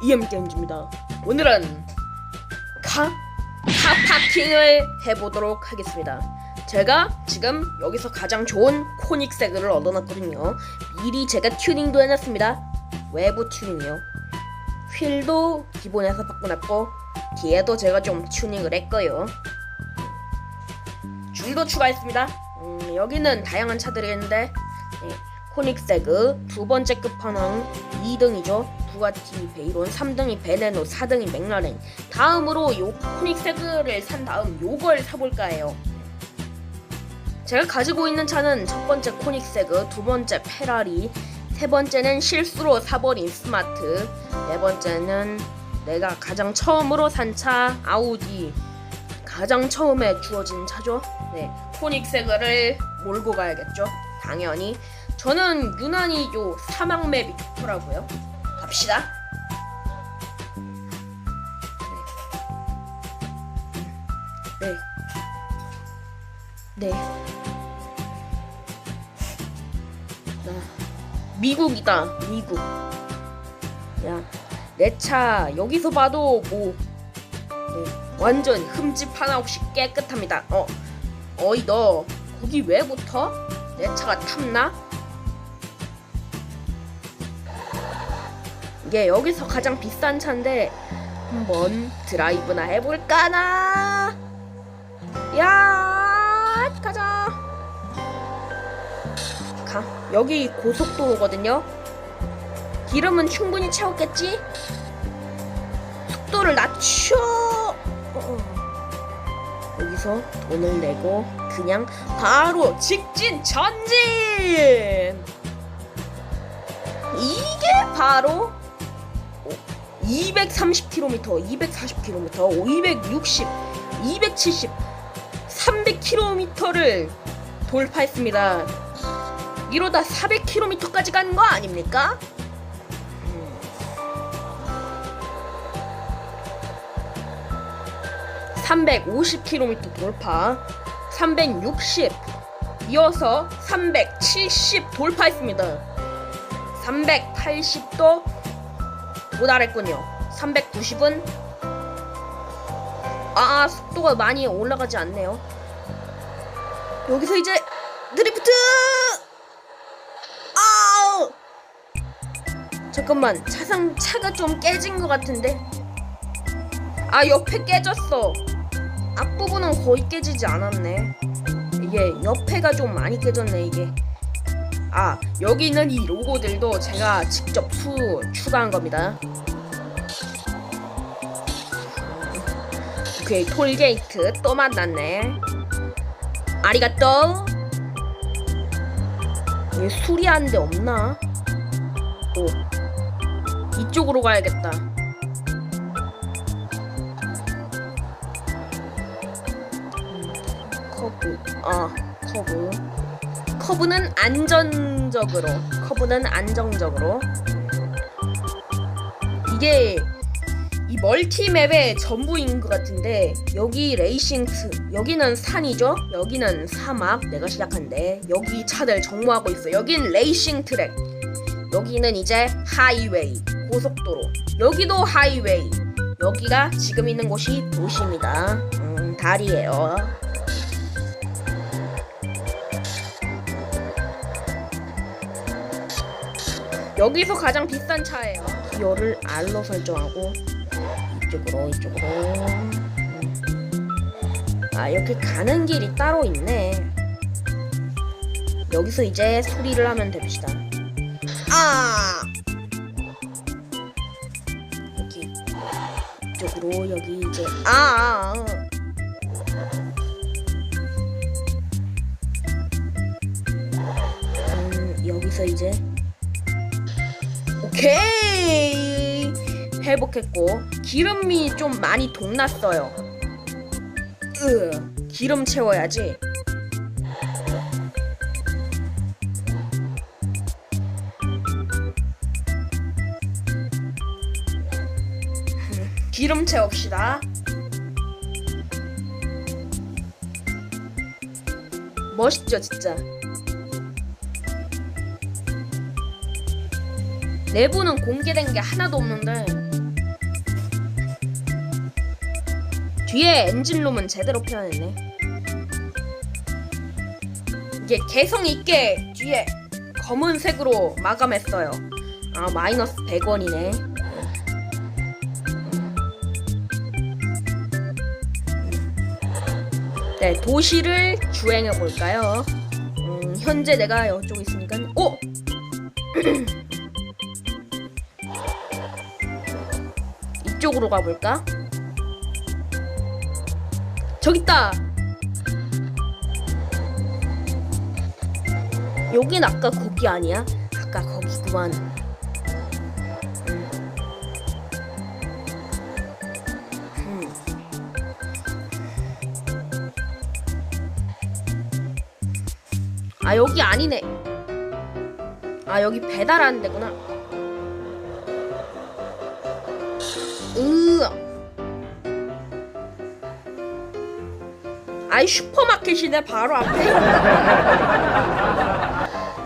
이엠게임즈입니다. 오늘은 카 카파킹을 해보도록 하겠습니다. 제가 지금 여기서 가장 좋은 코닉 세그를 얻어놨거든요. 미리 제가 튜닝도 해놨습니다. 외부 튜닝이요. 휠도 기본에서 바꿔놨고 뒤에도 제가 좀 튜닝을 했고요. 줄도 추가했습니다. 음, 여기는 다양한 차들이 있는데 네, 코닉 세그 두 번째 끝판왕 2등이죠. 부가티 베이론 3등이 베네노 4등이 맥라렌 다음으로 요 코닉세그를 산 다음 요걸 사볼까 해요. 제가 가지고 있는 차는 첫 번째 코닉세그, 두 번째 페라리, 세 번째는 실수로 사버린 스마트, 네 번째는 내가 가장 처음으로 산 차 아우디, 가장 처음에 주어진 차죠. 네, 코닉세그를 몰고 가야겠죠. 당연히 저는 유난히 요 사막맵이 좋더라고요. 갑시다. 네. 네. 네. 나 미국이다. 미국. 야, 내 차 여기서 봐도 뭐 네, 완전 흠집 하나 없이 깨끗합니다. 어, 어이 너 거기 왜 붙어? 내 차가 탐나? 이게 여기서 가장 비싼 차인데 한번 드라이브나 해볼까나? 야, 가자. 가. 여기 고속도로거든요. 기름은 충분히 채웠겠지? 속도를 낮춰. 어. 여기서 돈을 내고 그냥 바로 직진 전진. 이게 바로 230km, 240km, 260, 270, 300km를 돌파했습니다. 이러다 400km까지 가는 거 아닙니까? 350km 돌파, 360, 이어서 370 돌파했습니다. 380도 도달했군요. 390은 아 속도가 많이 올라가지 않네요. 여기서 이제 드리프트. 아 잠깐만 차상 차가 좀 깨진 것 같은데. 아 옆에 깨졌어. 앞부분은 거의 깨지지 않았네. 이게 옆에가 좀 많이 깨졌네 이게. 아 여기 있는 이 로고들도 제가 직접 수, 추가한 겁니다. 오케이 톨게이트 또 만났네. 아리가또. 수리한 데 없나? 오 이쪽으로 가야겠다. 음, 커브 아 커브 커브는 안전적으로 커브는 안정적으로. 이게 이 멀티맵의 전부인 것 같은데 여기 레이싱트 여기는 산이죠? 여기는 사막 내가 시작한데. 여기 차들 정모하고 있어. 여긴 레이싱 트랙. 여기는 이제 하이웨이 고속도로. 여기도 하이웨이. 여기가 지금 있는 곳이 도시입니다. 음, 다리예요 여기서 가장 비싼 차예요. 기어를 R로 설정하고 이쪽으로 이쪽으로. 음. 아 이렇게 가는 길이 따로 있네. 여기서 이제 수리를 하면 됩시다. 아 여기 이쪽으로 여기 이제 아. 아, 아. 음, 여기서 이제 오케이. 회복했고 기름이 좀 많이 동났어요. 으 기름 채워야지. 기름 채웁시다. 멋있죠 진짜 내부는 공개된 게 하나도 없는데 뒤에 엔진룸은 제대로 표현했네 이게 개성 있게 뒤에 검은색으로 마감했어요 아 마이너스 100원이네 네, 도시를 주행해 볼까요? 음, 현재 내가 여쪽에 있으니까 오! 이쪽으로 가볼까? 저기 있다. 여긴 아까 거기 아니야? 아까 거기구만. 음. 음. 아 여기 아니네. 아 여기 배달하는 데구나. 아이 슈퍼마켓이네 바로 앞에.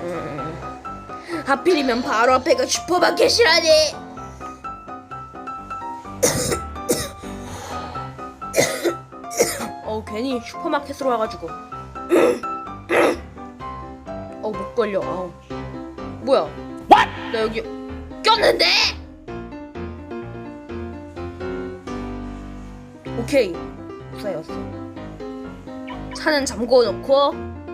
음. 하필이면 바로 앞에가 슈퍼마켓이라니. 어 괜히 슈퍼마켓으로 와가지고. 어못 걸려. 아우. 뭐야? 나 여기 꼈는데. 오케이 무사였어 차는 잠궈 놓고 음.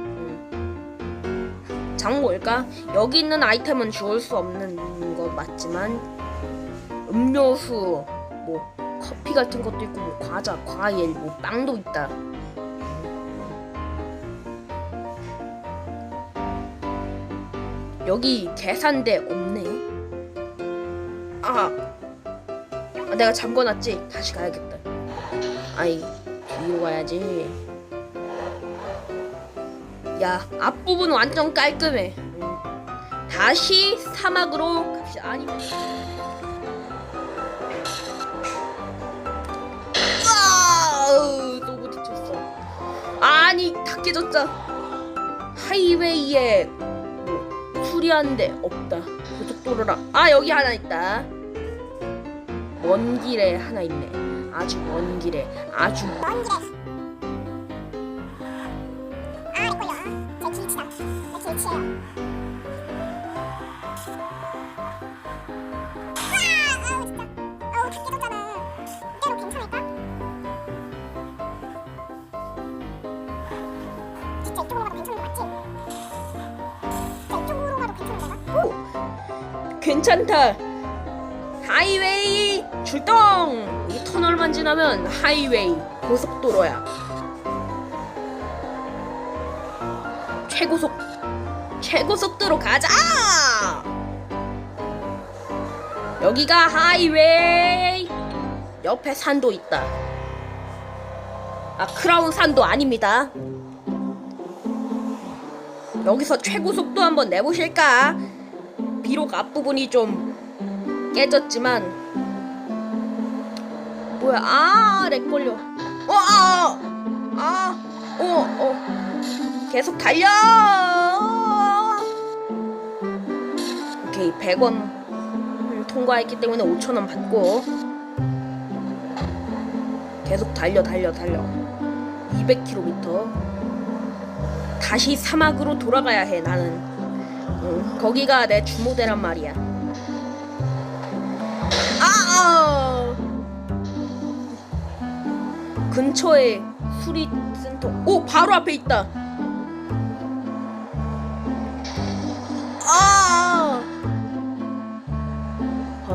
잠궈일까? 여기 있는 아이템은 주울 수 없는 거 맞지만 음료수 뭐 커피 같은 것도 있고 뭐 과자, 과일, 뭐 빵도 있다 여기 계산대 없네 아, 아 내가 잠궈놨지? 다시 가야겠다 아이 뒤로 가야지 야 앞부분 완전 깔끔해. 음. 다시 사막으로 갑시다. 아니. 아니 다 깨졌자 하이웨이에 뭐 수리하는 데 없다. 고속도로랑 아 여기 하나 있다. 먼 길에 하나 있네. 아주 먼 길에 아주 먼 길에 괜찮다. 하이웨이 출동! 이 터널만 지나면 하이웨이 고속도로야. 최고속 최고 속도로 가자! 여기가 하이웨이! 옆에 산도 있다. 아 크라운 산도 아닙니다. 여기서 최고 속도 한번 내보실까? 비록 앞부분이 좀 깨졌지만. 뭐야 아렉 걸려. 어아아어어. 계속 달려 오케이 100원 통과했기 때문에 5천원 받고 계속 달려 달려 달려 200km 다시 사막으로 돌아가야 해 나는 응, 거기가 내 주모대란 말이야 아! 근처에 수리 센터. 오, 바로 앞에 있다.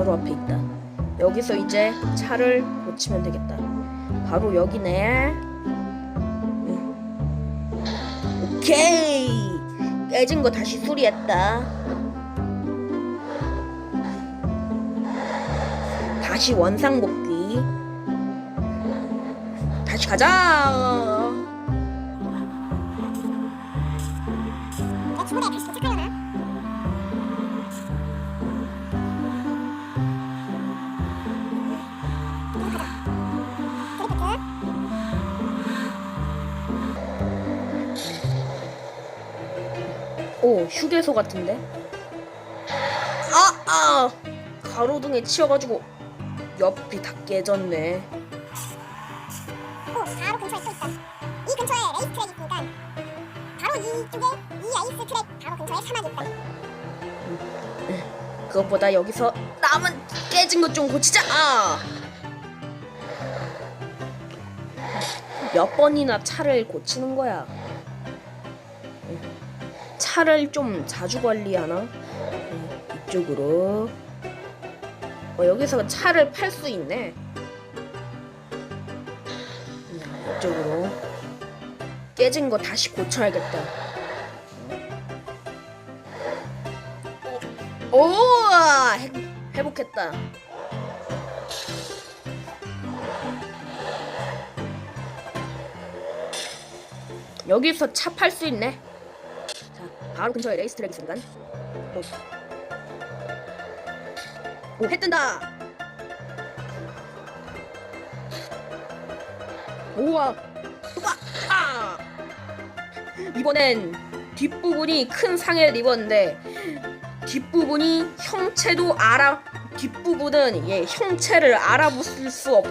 바로 앞에 있다. 여기서 이제 차를 고치면 되겠다. 바로 여기네. 응. 오케이. 깨진 거 다시 수리했다. 다시 원상 복귀. 다시 가자. 오 휴게소 같은데 아아 아! 가로등에 치여가지고 옆이 다 깨졌네 오 바로 근처에 또 있다 이 근처에 레이스 트랙 있으니까 바로 이쪽에 이 레이스 트랙 바로 근처에 사막이 있다 음, 그것보다 여기서 남은 깨진 것 좀 고치자 아! 몇 번이나 차를 고치는 거야 차를 좀 자주 관리하나? 이쪽으로. 어, 여기서 차를 팔 수 있네. 음, 이쪽으로. 깨진 거 다시 고쳐야겠다. 오! 회, 회복했다. 여기서 차 팔 수 있네. 자, 바로 근처에 레이스트랙 있으니까. 오, 오, 해 뜬다. 우와, 우와, 아! 이번엔 뒷부분이 큰 상해를 입었는데 뒷부분이 형체도 알아 뒷부분은 예 형체를 알아볼 수 없.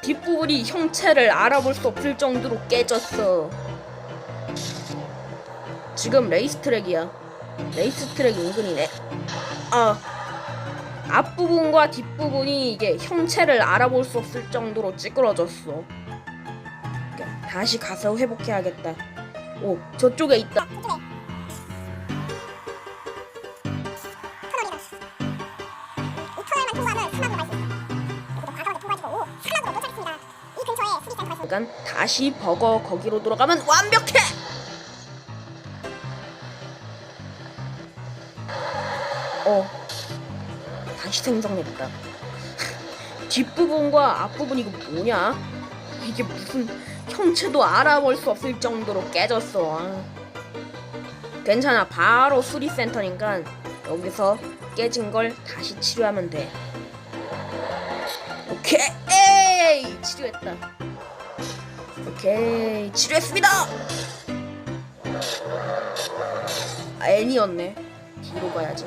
뒷부분이 형체를 알아볼 수 없을 정도로 깨졌어. 지금 레이스 트랙이야. 레이스 트랙 인근이네. 아 앞부분과 뒷부분이 이게 형체를 알아볼 수 없을 정도로 찌그러졌어. 다시 가서 회복해야겠다. 오 저쪽에 있다. 그러니까 다시 버거 거기로 돌아가면 완벽해. 어, 다시 생성했다. 뒷부분과 앞부분 이거 뭐냐? 이게 무슨 형체도 알아볼 수 없을 정도로 깨졌어. 아. 괜찮아, 바로 수리센터니까 여기서 깨진 걸 다시 치료하면 돼. 오케이, 치료했다. 오케이 치료했습니다. 아, N이었네. 가야지.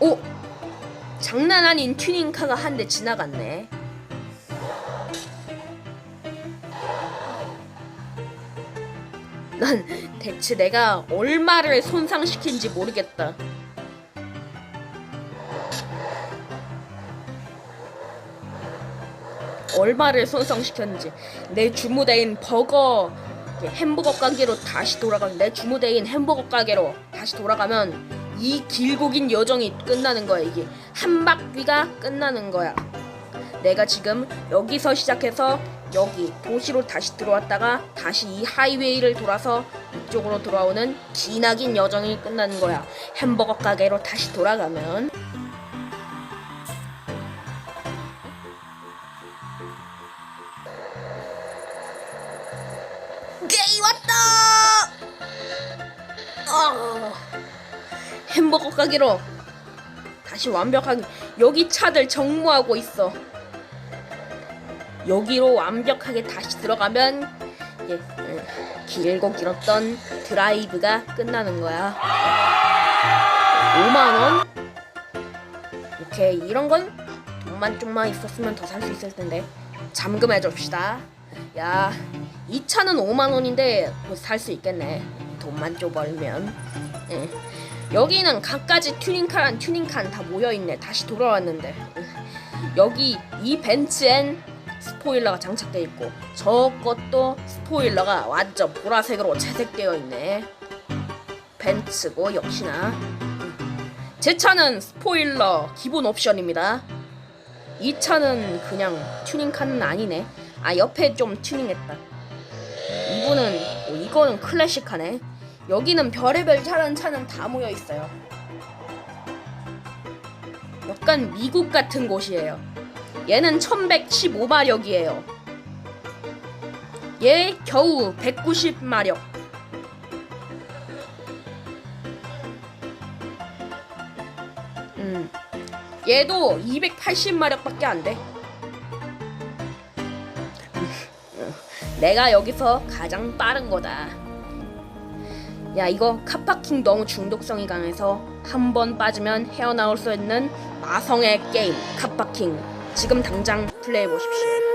오 장난 아닌 튜닝카가 한 대 지나갔네. 난 대체 내가 얼마를 손상시킨지 모르겠다. 얼마를 손상시켰는지 내 주무대인 버거 햄버거 가게로 다시 돌아가면 내 주무대인 햄버거 가게로 다시 돌아가면 이 길고 긴 여정이 끝나는 거야 이게. 한 바퀴가 끝나는 거야. 내가 지금 여기서 시작해서 여기 도시로 다시 들어왔다가 다시 이 하이웨이를 돌아서 이쪽으로 돌아오는 기나긴 여정이 끝나는 거야. 햄버거 가게로 다시 돌아가면 아, 햄버거 가게로 다시 완벽하게 여기 차들 정모하고 있어. 여기로 완벽하게 다시 들어가면 예, 음, 길고 길었던 드라이브가 끝나는 거야. 5만 원? 오케이 이런 건 돈만 좀만 있었으면 더 살 수 있을 텐데 잠금해 줍시다. 야, 이 차는 5만 원인데 살수 있겠네. 돈만. 예. 여기는 각가지 튜닝카랑 튜닝칸 다 모여 있네. 다시 돌아왔는데. 예. 여기 이 벤츠엔 스포일러가 장착돼 있고 저것도 스포일러가 완전 보라색으로 채색되어 있네. 벤츠고 역시나 음. 제 차는 스포일러 기본 옵션입니다. 이 차는 그냥 튜닝카는 아니네. 아 옆에 좀 튜닝했다. 이분은 어, 이거는 클래식하네. 여기는 별의별 차는 차는 다 모여 있어요. 약간 미국 같은 곳이에요. 얘는 1115마력이에요. 얘 겨우 190마력. 음. 얘도 280마력밖에 안 돼. 내가 여기서 가장 빠른 거다. 야 이거 카파킹 너무 중독성이 강해서 한 번 빠지면 헤어나올 수 있는 마성의 게임 카파킹 지금 당장 플레이해 보십시오.